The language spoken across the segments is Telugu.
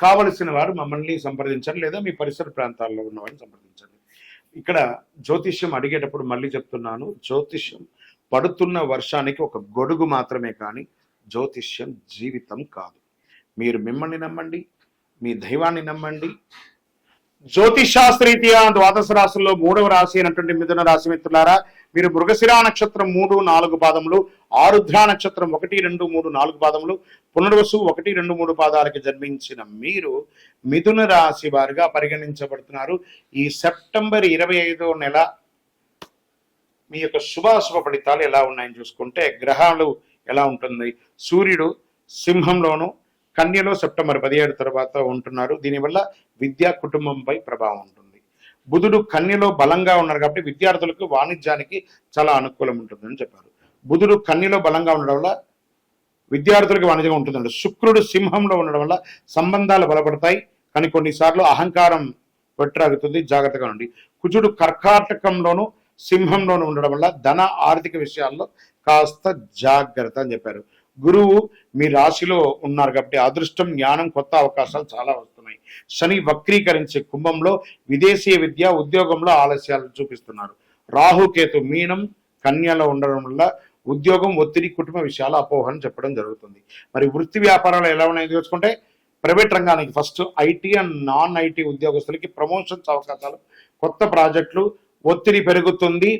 కావలసిన వారు మమ్మల్ని సంప్రదించండి లేదా మీ పరిసర ప్రాంతాల్లో ఉన్న వారిని సంప్రదించండి. ఇక్కడ జ్యోతిష్యం అడిగేటప్పుడు మళ్ళీ చెప్తున్నాను జ్యోతిష్యం పడుతున్న వర్షానికి ఒక గొడుగు మాత్రమే కానీ జ్యోతిష్యం జీవితం కాదు. మీరు మిమ్మల్ని నమ్మండి మీ దైవాన్ని నమ్మండి జ్యోతిషాస్త్రీత్యా ద్వాదశ రాశుల్లో మూడవ రాశి అయినటువంటి మిథున రాశి మిత్రులారా మీరు మృగశిరా నక్షత్రం మూడు నాలుగు పాదములు ఆరుద్ర నక్షత్రం ఒకటి రెండు మూడు నాలుగు పాదములు పునర్వసు ఒకటి రెండు మూడు పాదాలకి జన్మించిన మీరు మిథున రాశి వారుగా పరిగణించబడుతున్నారు. ఈ సెప్టెంబర్ ఇరవై ఐదో నెల మీ యొక్క శుభాశుభ ఫలితాలు ఎలా ఉన్నాయని చూసుకుంటే గ్రహాలు ఎలా ఉంటుంది? సూర్యుడు సింహంలోను కన్యలో సెప్టెంబర్ పదిహేడు తర్వాత ఉంటున్నారు. దీనివల్ల విద్యా కుటుంబంపై ప్రభావం ఉంటుంది. బుధుడు కన్యలో బలంగా ఉన్నారు కాబట్టి విద్యార్థులకు వాణిజ్యానికి చాలా అనుకూలం ఉంటుందని చెప్పారు. బుధుడు కన్యలో బలంగా ఉండడం వల్ల విద్యార్థులకు వాణిజ్యం ఉంటుందండి. శుక్రుడు సింహంలో ఉండడం వల్ల సంబంధాలు బలపడతాయి. కానీ కొన్నిసార్లు అహంకారం వెట్రాగుతుంది. జాగ్రత్తగా ఉండి కుజుడు కర్కాటకంలోను సింహంలోను ఉండడం వల్ల ధన ఆర్థిక విషయాల్లో కాస్త జాగ్రత్త అని చెప్పారు. గురువు మీ రాశిలో ఉన్నారు కాబట్టి అదృష్టం జ్ఞానం కొత్త అవకాశాలు చాలా వస్తున్నాయి. శని వక్రీకరించే కుంభంలో విదేశీ విద్య ఉద్యోగంలో ఆలస్యాలు చూపిస్తున్నారు. రాహుకేతు మీనం కన్యలో ఉండడం వల్ల ఉద్యోగం ఒత్తిడి కుటుంబ విషయాల అపోహను చెప్పడం జరుగుతుంది. మరి వృత్తి వ్యాపారాలు ఎలా ఉన్నాయో తెలుసుకుంటే ప్రైవేట్ రంగానికి first IT and non IT ఉద్యోగస్తులకి ప్రమోషన్స్ అవకాశాలు కొత్త ప్రాజెక్టులు ఒత్తిడి పెరుగుతుంది.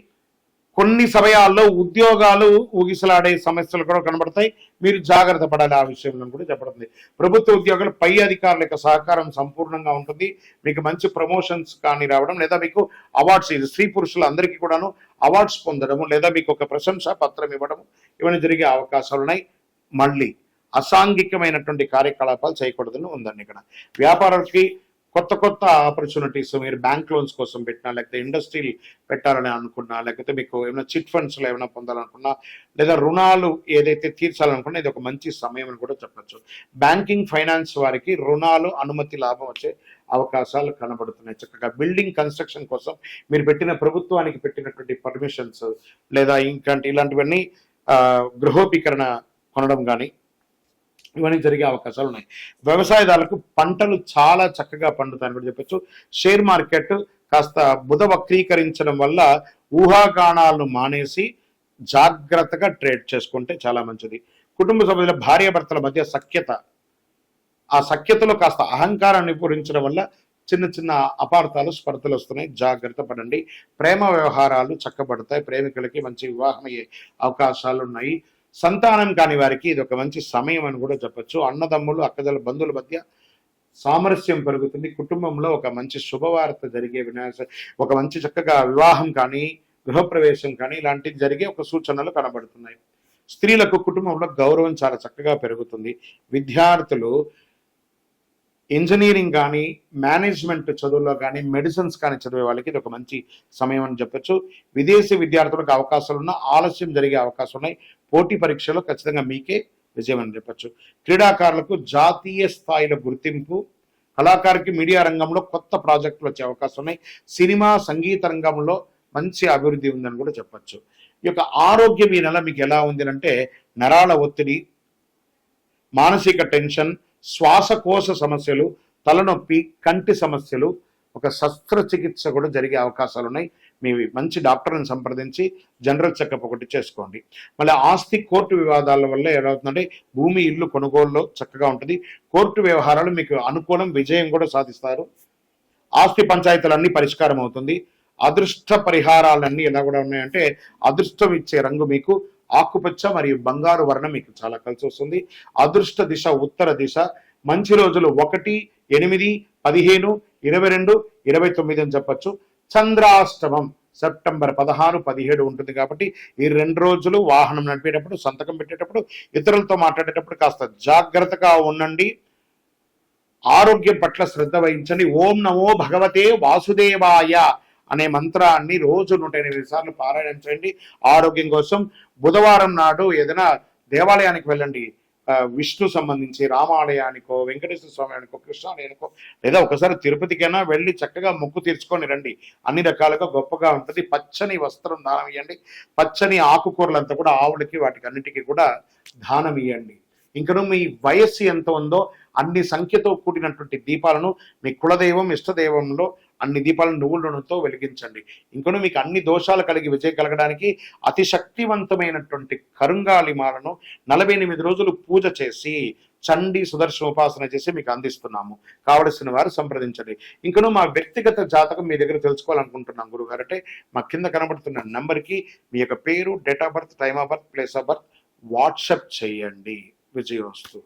కొన్ని సమయాల్లో ఉద్యోగాలు ఊగిసలాడే సమస్యలు కూడా కనబడతాయి. మీరు జాగ్రత్త పడాలి ఆ విషయంలో కూడా చెప్పబడుతుంది. ప్రభుత్వ ఉద్యోగులు పై అధికారుల యొక్క సహకారం సంపూర్ణంగా ఉంటుంది. మీకు మంచి ప్రమోషన్స్ కానీ రావడం లేదా మీకు అవార్డ్స్ ఇది స్త్రీ పురుషులు అందరికీ కూడాను అవార్డ్స్ పొందడము లేదా మీకు ఒక ప్రశంసా పత్రం ఇవ్వడం ఇవన్నీ జరిగే అవకాశాలు ఉన్నాయి. మళ్ళీ అసాంఘికమైనటువంటి కార్యకలాపాలు చేయకూడదని ఉందండి ఇక్కడ. వ్యాపారాలకి కొత్త కొత్త ఆపర్చునిటీస్ మీరు బ్యాంక్ లోన్స్ కోసం పెట్టినా లేకపోతే ఇండస్ట్రీ పెట్టాలని అనుకున్నా లేకపోతే మీకు ఏమైనా చిట్ ఫండ్స్లో ఏమైనా పొందాలనుకున్నా లేదా రుణాలు ఏదైతే తీర్చాలనుకున్నా ఇది ఒక మంచి సమయం అని కూడా చెప్పచ్చు. బ్యాంకింగ్ ఫైనాన్స్ వారికి రుణాలు అనుమతి లాభం వచ్చే అవకాశాలు కనబడుతున్నాయి. చక్కగా బిల్డింగ్ కన్స్ట్రక్షన్ కోసం మీరు పెట్టిన ప్రభుత్వానికి పెట్టినటువంటి పర్మిషన్స్ లేదా ఇంకా ఇలాంటివన్నీ గృహోపీకరణ కొనడం కానీ ఇవన్నీ జరిగే అవకాశాలు ఉన్నాయి. వ్యవసాయదారులకు పంటలు చాలా చక్కగా పండుతాయని కూడా చెప్పచ్చు. షేర్ మార్కెట్ కాస్త బుధ వక్రీకరించడం వల్ల ఊహాగానాలను మానేసి జాగ్రత్తగా ట్రేడ్ చేసుకుంటే చాలా మంచిది. కుటుంబ సభ్యుల భార్యాభర్తల మధ్య సఖ్యత. ఆ సఖ్యతలో కాస్త అహంకారాన్ని పూరించడం వల్ల చిన్న చిన్న అపార్థాలు స్పర్ధలు వస్తున్నాయి. జాగ్రత్త పడండి. ప్రేమ వ్యవహారాలు చక్కబడతాయి. ప్రేమికులకి మంచి వివాహం అయ్యే అవకాశాలు ఉన్నాయి. సంతానం కాని వారికి ఇది ఒక మంచి సమయం అని కూడా చెప్పొచ్చు. అన్నదమ్ములు అక్కదల బంధువుల మధ్య సామరస్యం పెరుగుతుంది. కుటుంబంలో ఒక మంచి శుభవార్త జరిగే వినాశ ఒక మంచి చక్కగా వివాహం కానీ గృహప్రవేశం కానీ ఇలాంటివి జరిగే ఒక సూచనలు కనబడుతున్నాయి. స్త్రీలకు కుటుంబంలో గౌరవం చాలా చక్కగా పెరుగుతుంది. విద్యార్థులు ఇంజనీరింగ్ కానీ మేనేజ్మెంట్ చదువుల్లో కానీ మెడిసిన్స్ కానీ చదివే వాళ్ళకి ఇది ఒక మంచి సమయం అని చెప్పొచ్చు. విదేశీ విద్యార్థులకు అవకాశాలు ఉన్న ఆలస్యం జరిగే అవకాశం ఉన్నాయి పోటీ పరీక్షలో ఖచ్చితంగా మీకే విజయం అని చెప్పొచ్చు. క్రీడాకారులకు జాతీయ స్థాయిలో గుర్తింపు కళాకారుకి మీడియా రంగంలో కొత్త ప్రాజెక్టులు వచ్చే అవకాశం ఉన్నాయి సినిమా సంగీత రంగంలో మంచి అభివృద్ధి ఉందని కూడా చెప్పచ్చు. ఈ యొక్క ఆరోగ్యం ఈ నెల మీకు ఎలా ఉంది అంటే నరాల ఒత్తిడి మానసిక టెన్షన్ శ్వాసకోశ సమస్యలు తలనొప్పి కంటి సమస్యలు ఒక శస్త్రచికిత్స కూడా జరిగే అవకాశాలు ఉన్నాయి. మీ మంచి డాక్టర్ని సంప్రదించి జనరల్ చెకప్ ఒకటి చేసుకోండి. మళ్ళీ ఆస్తి కోర్టు వివాదాల వల్ల ఏమవుతుందంటే భూమి ఇల్లు కొనుగోలులో చక్కగా ఉంటుంది. కోర్టు వ్యవహారాలు మీకు అనుకూలం విజయం కూడా సాధిస్తారు. ఆస్తి పంచాయతీలన్నీ పరిష్కారం అవుతుంది. అదృష్ట పరిహారాలన్నీ ఎలా కూడా ఉన్నాయంటే అదృష్టం ఇచ్చే రంగు మీకు ఆకుపచ్చ మరియు బంగారు వర్ణం మీకు చాలా కలిసి వస్తుంది. అదృష్ట దిశ ఉత్తర దిశ. మంచి రోజులు ఒకటి ఎనిమిది పదిహేను ఇరవై రెండు ఇరవై తొమ్మిది అని చెప్పొచ్చు. చంద్రాష్టమం సెప్టెంబర్ పదహారు పదిహేడు ఉంటుంది కాబట్టి ఈ రెండు రోజులు వాహనం నడిపేటప్పుడు సంతకం పెట్టేటప్పుడు ఇతరులతో మాట్లాడేటప్పుడు కాస్త జాగ్రత్తగా ఉండండి. ఆరోగ్యం పట్ల శ్రద్ధ వహించండి. ఓం నమో భగవతే వాసుదేవాయ. అనే మంత్రాన్ని రోజు నూట ఎనిమిది సార్లు పారాయణం చేయండి. ఆరోగ్యం కోసం బుధవారం నాడు ఏదైనా దేవాలయానికి వెళ్ళండి. విష్ణు సంబంధించి రామాలయానికో వెంకటేశ్వర స్వామియానికో కృష్ణాలయానికో లేదా ఒకసారి తిరుపతికైనా వెళ్ళి చక్కగా మొక్కు తీర్చుకొని రండి. అన్ని రకాలుగా గొప్పగా ఉంటుంది. పచ్చని వస్త్రం దానం ఇవ్వండి పచ్చని ఆకుకూరలంతా కూడా ఆవులకి వాటికి అన్నిటికీ కూడా దానం ఇవ్వండి ఇంకను మీ వయస్సు ఎంత ఉందో అన్ని సంఖ్యతో కూడినటువంటి దీపాలను మీ కులదైవం ఇష్టదైవంలో అన్ని దీపాలను నువ్వుల నూనెతో వెలిగించండి. ఇంకను మీకు అన్ని దోషాలు కలిగి విజయం కలగడానికి అతి శక్తివంతమైనటువంటి కరుంగాలిమాలను నలభై ఎనిమిది రోజులు పూజ చేసి చండి సుదర్శన ఉపాసన చేసి మీకు అందిస్తున్నాము. కావలసిన వారు సంప్రదించండి. ఇంకను మా వ్యక్తిగత జాతకం మీ దగ్గర తెలుసుకోవాలనుకుంటున్నాం గురుగారు అంటే మా కింద కనబడుతున్న నంబర్కి మీ యొక్క పేరు date of birth time of birth place of birth WhatsApp చేయండి. విజయోస్తు